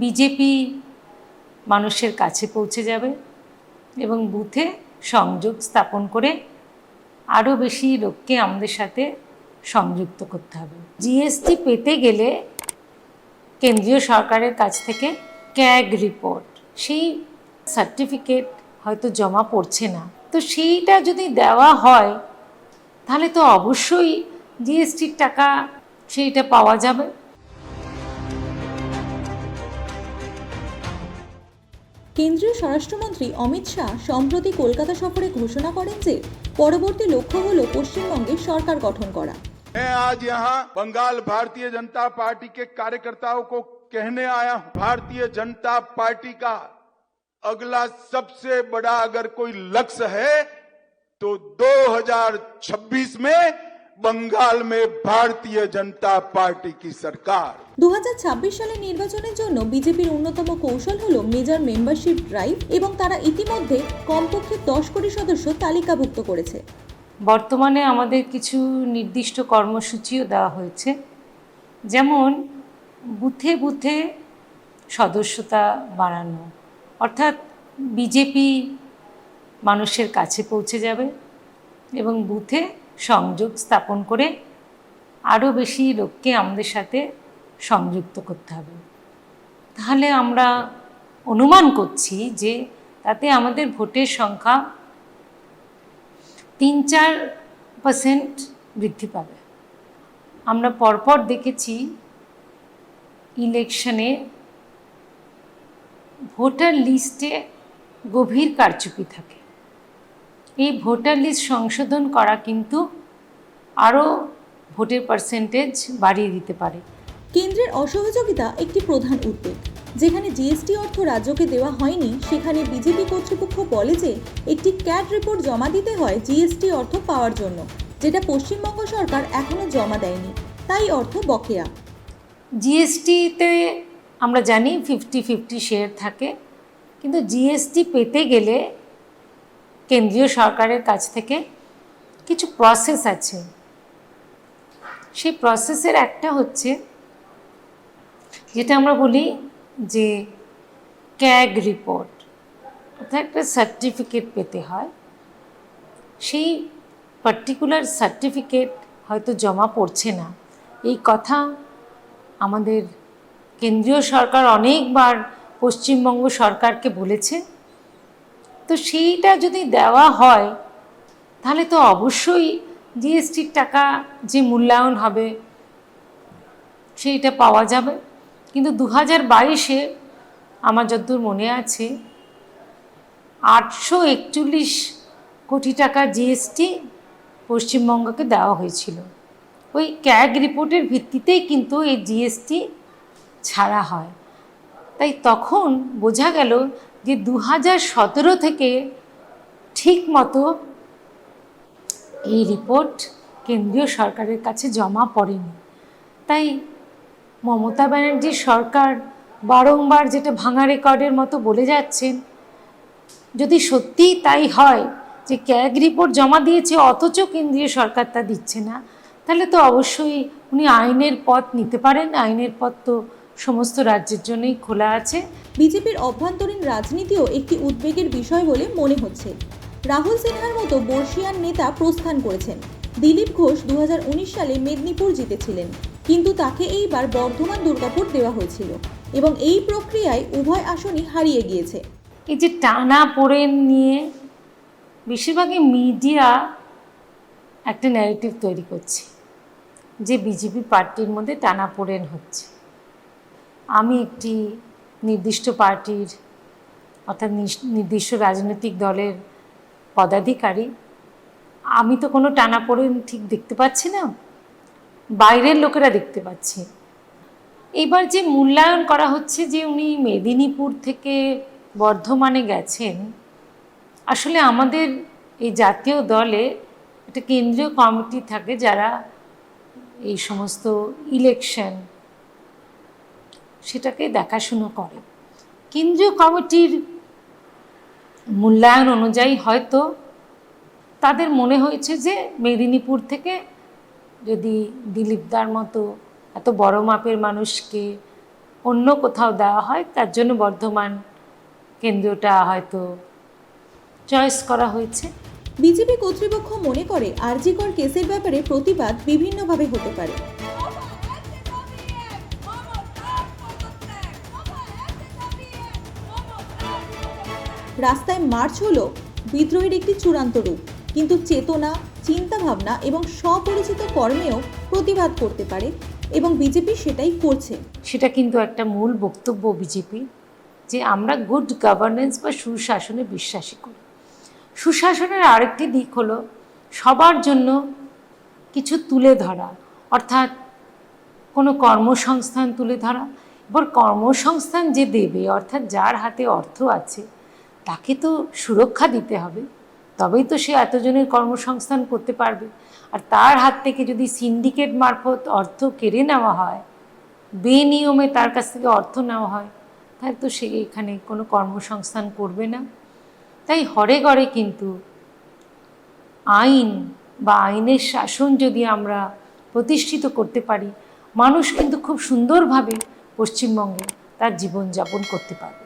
BJP মানুষের কাছে পৌঁছে যাবে এবং বুথে সংযোগ স্থাপন করে আরও বেশি লোককে আমাদের সাথে সংযুক্ত করতে হবে। জিএসটি পেতে গেলে কেন্দ্রীয় সরকারের কাছ থেকে ক্যাগ রিপোর্ট সেই সার্টিফিকেট হয়তো জমা পড়ছে না। তো সেইটা যদি দেওয়া হয়, তাহলে তো অবশ্যই জিএসটির টাকা সেইটা পাওয়া যাবে। কেন্দ্রীয় স্বরাষ্ট্রমন্ত্রী অমিত শাহ সম্প্রতি কলকাতা সফরে ঘোষণা করেন যে পরবর্তী লক্ষ্য হল পশ্চিমবঙ্গে সরকার গঠন করা मैं आज यहाँ बंगाल भारतीय जनता पार्टी के कार्यकर्ताओं को कहने आया हूँ भारतीय जनता पार्टी का अगला सबसे बड़ा अगर कोई लक्ष्य है तो 2026 में बंगाल में भारतीय जनता पार्टी की सरकार দু সালের নির্বাচনের জন্য বিজেপির অন্যতম কৌশল হল মেজর মেম্বারশিপ ড্রাইভ এবং তারা ইতিমধ্যে কমপক্ষে দশ কোটি সদস্য তালিকাভুক্ত করেছে বর্তমানে আমাদের কিছু নির্দিষ্ট কর্মসূচিও দেওয়া হয়েছে যেমন বুথে বুথে সদস্যতা বাড়ানো অর্থাৎ বিজেপি মানুষের কাছে পৌঁছে যাবে এবং বুথে সংযোগ স্থাপন করে আরও বেশি লোককে আমাদের সাথে সংযুক্ত করতে হবে। তাহলে আমরা অনুমান করছি যে তাতে আমাদের ভোটের সংখ্যা তিন চার পার্সেন্ট বৃদ্ধি পাবে। আমরা পরপর দেখেছি ইলেকশনে ভোটার লিস্টে গভীর কারচুপি থাকে। এই ভোটার লিস্ট সংশোধন করা কিন্তু আরও ভোটের পার্সেন্টেজ বাড়িয়ে দিতে পারে। কেন্দ্রের অসহযোগিতা একটি প্রধান উদ্বেগ। যেখানে জিএসটি অর্থ রাজ্যকে দেওয়া হয়নি সেখানে বিজেপি কর্তৃপক্ষ বলে যে একটি ক্যাট রিপোর্ট জমা দিতে হয় জিএসটি অর্থ পাওয়ার জন্য যেটা পশ্চিমবঙ্গ সরকার এখনও জমা দেয়নি। তাই অর্থ বকেয়া। জিএসটিতে আমরা জানি ফিফটি ফিফটি শেয়ার থাকে কিন্তু জিএসটি পেতে গেলে কেন্দ্রীয় সরকারের কাছ থেকে কিছু প্রসেস আছে। সেই প্রসেসের একটা হচ্ছে, যেটা আমরা বলি যে ক্যাগ রিপোর্ট অর্থাৎ একটা সার্টিফিকেট পেতে হয়। সেই পার্টিকুলার সার্টিফিকেট হয়তো জমা পড়ছে না। এই কথা আমাদের কেন্দ্রীয় সরকার অনেকবার পশ্চিমবঙ্গ সরকারকে বলেছে। তো সেইটা যদি দেওয়া হয়, তাহলে তো অবশ্যই জিএসটির টাকা যে মূল্যায়ন হবে, সেইটা পাওয়া যাবে। কিন্তু দু হাজার বাইশে আমার যতদূর মনে আছে, আটশো একচল্লিশ কোটি টাকা জিএসটি পশ্চিমবঙ্গকে দেওয়া হয়েছিল। ওই ক্যাগ রিপোর্টের ভিত্তিতেই কিন্তু এই জিএসটি ছাড়া হয়। তাই তখন বোঝা গেল যে দু সতেরো থেকে ঠিক মতো এই রিপোর্ট কেন্দ্রীয় সরকারের কাছে জমা পড়েনি। তাই মমতা ব্যানার্জির সরকার বারংবার যেটা ভাঙা রেকর্ডের মতো বলে যাচ্ছেন, যদি সত্যিই তাই হয় যে ক্যাগ রিপোর্ট জমা দিয়েছে, অথচ কেন্দ্রীয় সরকার তা দিচ্ছে না, তাহলে তো অবশ্যই উনি আইনের পথ নিতে পারেন, আইনের পথ তো সমস্ত রাজ্যের জন্যই খোলা আছে। বিজেপির অভ্যন্তরীণ রাজনীতিও একটি উদ্বেগের বিষয় বলে মনে হচ্ছে। রাহুল সিনহার মতো বর্ষিয়ান নেতা প্রস্থান করেছেন। দিলীপ ঘোষ দু হাজার উনিশ সালে মেদিনীপুর জিতেছিলেন। কিন্তু তাকে এইবার বর্ধমান দুর্গাপুর দেওয়া হয়েছিল এবং এই প্রক্রিয়ায় উভয় আসনই হারিয়ে গিয়েছে। এই যে টানা পোড়েন নিয়ে বেশিরভাগই মিডিয়া একটা ন্যারেটিভ তৈরি করছে। যে বিজেপি পার্টির মধ্যে টানা পোড়েন হচ্ছে। আমি একটি নির্দিষ্ট পার্টির অর্থাৎ নির্দিষ্ট রাজনৈতিক দলের পদাধিকারী। আমি তো কোনো টানা পোড়েন ঠিক দেখতে পাচ্ছি না, বাইরের লোকেরা দেখতে পাচ্ছে। এবার যে মূল্যায়ন করা হচ্ছে যে উনি মেদিনীপুর থেকে বর্ধমানে গেছেন, আসলে আমাদের এই জাতীয় দলে একটা কেন্দ্রীয় কমিটি থাকে যারা এই সমস্ত ইলেকশন সেটাকে দেখাশুনো করে। কেন্দ্রীয় কমিটির মূল্যায়ন অনুযায়ী হয়তো তাদের মনে হয়েছে যে মেদিনীপুর থেকে যদি দিলীপদার মতো এত বড় মাপের মানুষকে অন্য কোথাও দেওয়া হয়, তার জন্য বর্ধমান কেন্দ্রটা হয়তো চয়েস করা হয়েছে। বিজেপি কর্তৃপক্ষ মনে করে, আরজিকর কেসের ব্যাপারে প্রতিবাদ বিভিন্নভাবে হতে পারে। রাস্তায় মার্চ হলো বিদ্রোহের একটি চূড়ান্ত রূপ। কিন্তু চেতনা, চিন্তাভাবনা এবং স্বপরিচিত কর্মেও প্রতিবাদ করতে পারে এবং বিজেপি সেটাই করছে। সেটা কিন্তু একটা মূল বক্তব্য বিজেপি, যে আমরা গুড গভর্নেন্স বা সুশাসনে বিশ্বাসী করি। সুশাসনের আরেকটি দিক হলো সবার জন্য কিছু তুলে ধরা, অর্থাৎ কোনো কর্মসংস্থান তুলে ধরা। এবার কর্মসংস্থান যে দেবে, অর্থাৎ যার হাতে অর্থ আছে তাকে তো সুরক্ষা দিতে হবে। তবেই তো সে এতজনের কর্মসংস্থান করতে পারবে। আর তার হাত থেকে যদি সিন্ডিকেট মারফত অর্থ কেড়ে নেওয়া হয়, বেনিয়মে তার কাছ থেকে অর্থ নেওয়া হয়, তাহলে তো সে এখানে কোনো কর্মসংস্থান করবে না। তাই হরে গড়ে কিন্তু আইন বা আইনের শাসন যদি আমরা প্রতিষ্ঠিত করতে পারি, মানুষ কিন্তু খুব সুন্দরভাবে পশ্চিমবঙ্গে তার জীবনযাপন করতে পারবে।